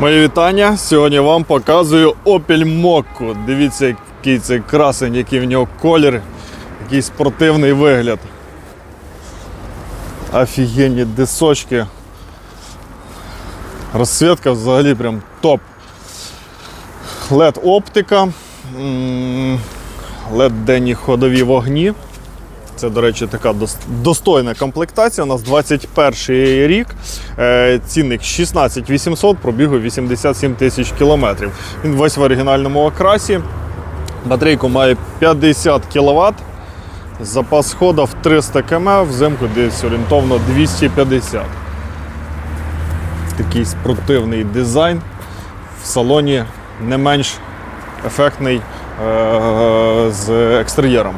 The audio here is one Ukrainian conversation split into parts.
Мої вітання. Сьогодні вам показую Opel Mokko. Дивіться, який це красень, який в нього колір, який спортивний вигляд. Офігенні дисочки. Розсвітка взагалі прям топ. LED оптика, LED денні ходові вогні. Це, до речі, така достойна комплектація. У нас 21 рік. Е, Цінник 16 800, пробігу 87 тисяч кілометрів. Він весь в оригінальному окрасі. Батарейку має 50 кВт. Запас хода в 300 км, взимку десь орієнтовно 250. Такий спортивний дизайн. В салоні не менш ефектний е- з екстер'єром.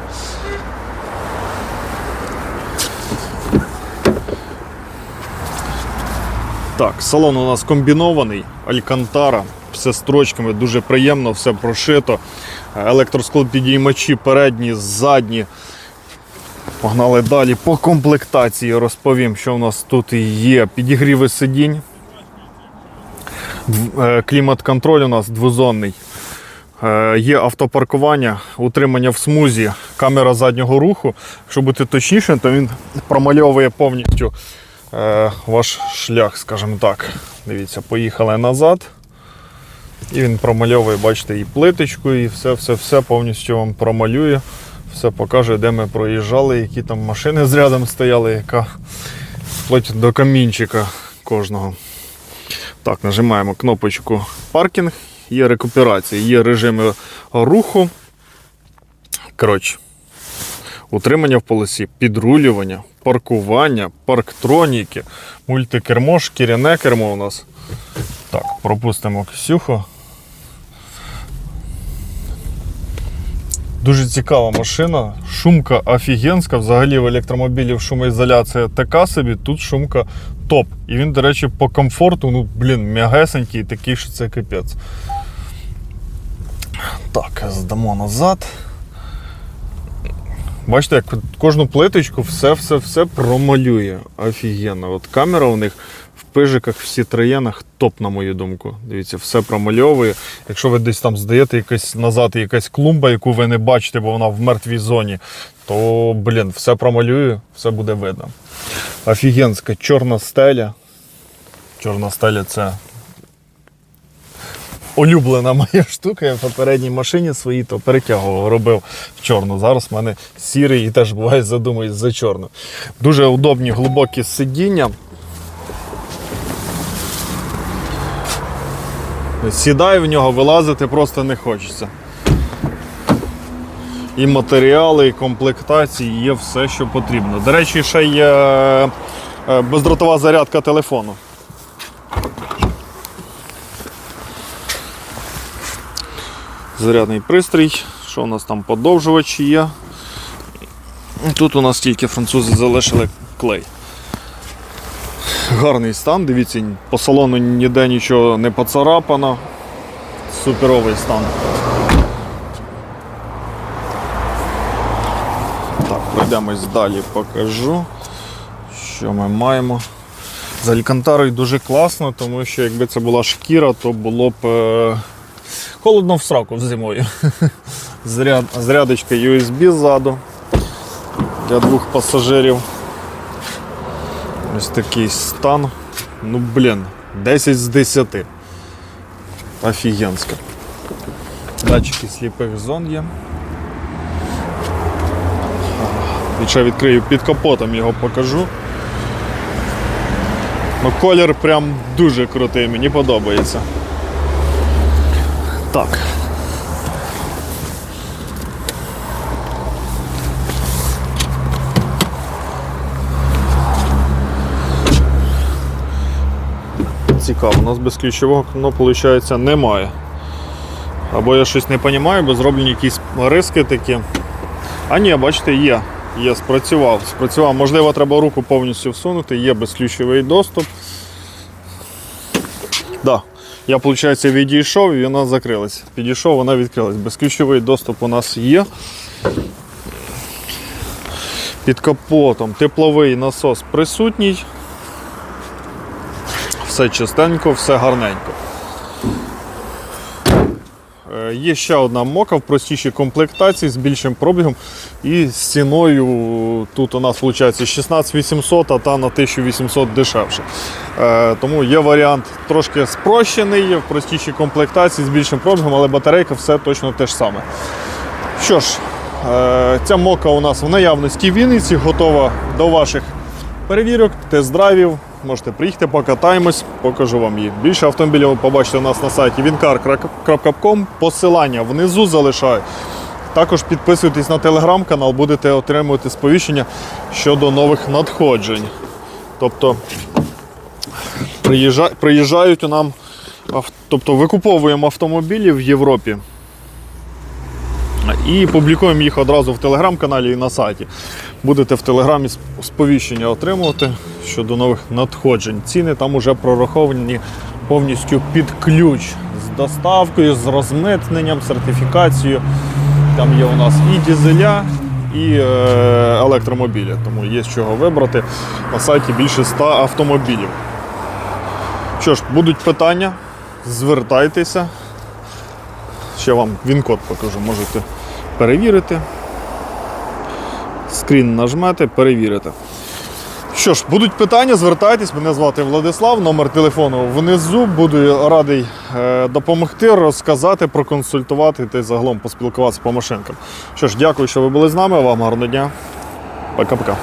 Так, салон у нас комбінований, алькантара, все строчками, дуже приємно, все прошито. Електросклопідіймачі передні, задні. Погнали далі. По комплектації розповім, що в нас тут є. Підігріви сидінь. Е, Клімат-контроль у нас двозонний. Е, Є автопаркування, утримання в смузі, камера заднього руху. Якщо бути точніше, то він промальовує повністю ваш шлях, скажімо так. Дивіться, поїхали назад. І він промальовує, бачите, і плиточку, і все-все-все повністю вам промалює. Все покаже, де ми проїжджали, які там машини з стояли, яка вплоть до камінчика кожного. Так, нажимаємо кнопочку паркінг, є рекуперація, є режими руху. Коротше, утримання в полосі, підрулювання, паркування, парктроніки, мультикермо, шкіряне кермо у нас. Так, пропустимо Ксюху. Дуже цікава машина. Шумка офігенська. Взагалі в електромобілів шумоізоляція така собі, тут шумка топ. І він, до речі, по комфорту, ну, блін, м'ягесенький, такий, що це капець. Так, здамо назад. Бачите, як кожну плиточку все-все-все промалює. Офігенно. От камера у них в пижиках, в сітроєнах топ, на мою думку. Дивіться, все промальовує. Якщо ви десь там здаєте якась назад якась клумба, яку ви не бачите, бо вона в мертвій зоні, то, блін, все промалює, все буде видно. Офігенська чорна стеля. Чорна стеля це улюблена моя штука. Я в попередній машині своїй то перетягував, робив в чорну. Зараз в мене сірий і теж буває задумаюсь за чорну. Дуже удобні глибокі сидіння. Сідай в нього, вилазити просто не хочеться. І матеріали, і комплектації, є все, що потрібно. До речі, ще є е, бездротова зарядка телефону. Зарядний пристрій. Що у нас там подовжувачі є? Тут у нас тільки французи залишили клей. Гарний стан, дивіться, по салону ніде нічого не поцарапано. Суперовий стан. Так, пройдемось далі, покажу, що ми маємо. З Алькантарою дуже класно, тому що якби це була шкіра, то було б е, холодно в сраку зимою. Заряд, зарядочка USB ззаду для двох пасажирів. Ось такий стан. Ну, блін, 10 з 10. Офігенсько. Датчики сліпих зон є. Ще відкрию під капотом його покажу. Ну, колір прям дуже крутий, мені подобається. Так. Цікаво, у нас без ключового кнопку, виходить, немає. Або я щось не розумію, бо зроблені якісь риски такі. А ні, бачите, є. Є, спрацював. Спрацював. Можливо, треба руку повністю всунути, є безключовий доступ. Да. Я, виходить, відійшов і вона закрилась. Підійшов, вона відкрилась. Безключовий доступ у нас є. Під капотом тепловий насос присутній. Все чистенько, все гарненько. Е, Є ще одна мока в простішій комплектації з більшим пробігом і з ціною тут у нас виходить 16800, а та на 1800 дешевше. Е, Тому є варіант трошки спрощений, є в простішій комплектації з більшим пробігом, але батарейка все точно те ж саме. Що ж, е, ця мока у нас в наявності в Вінниці, готова до ваших перевірок, тест-драйвів. Можете приїхати, покатаємось, покажу вам її. Більше автомобілів ви побачите у нас на сайті wincar.com. Посилання внизу залишаю. Також підписуйтесь на телеграм-канал, будете отримувати сповіщення щодо нових надходжень. Тобто приїжджають у нам, тобто викуповуємо автомобілі в Європі. І публікуємо їх одразу в телеграм-каналі і на сайті. Будете в телеграмі сповіщення отримувати щодо нових надходжень. Ціни там уже прораховані повністю під ключ з доставкою, з розмитненням, сертифікацією. Там є у нас і дізеля, і е, електромобілі. Тому є з чого вибрати. На сайті більше 100 автомобілів. Що ж, будуть питання, звертайтеся. Ще вам він-код покажу, можете перевірити. Скрін нажмете, перевірите. Що ж, будуть питання, звертайтесь. Мене звати Владислав, номер телефону внизу. Буду радий е, допомогти, розказати, проконсультувати та загалом поспілкуватися по машинкам. Що ж, дякую, що ви були з нами. Вам гарного дня. Пока-пока.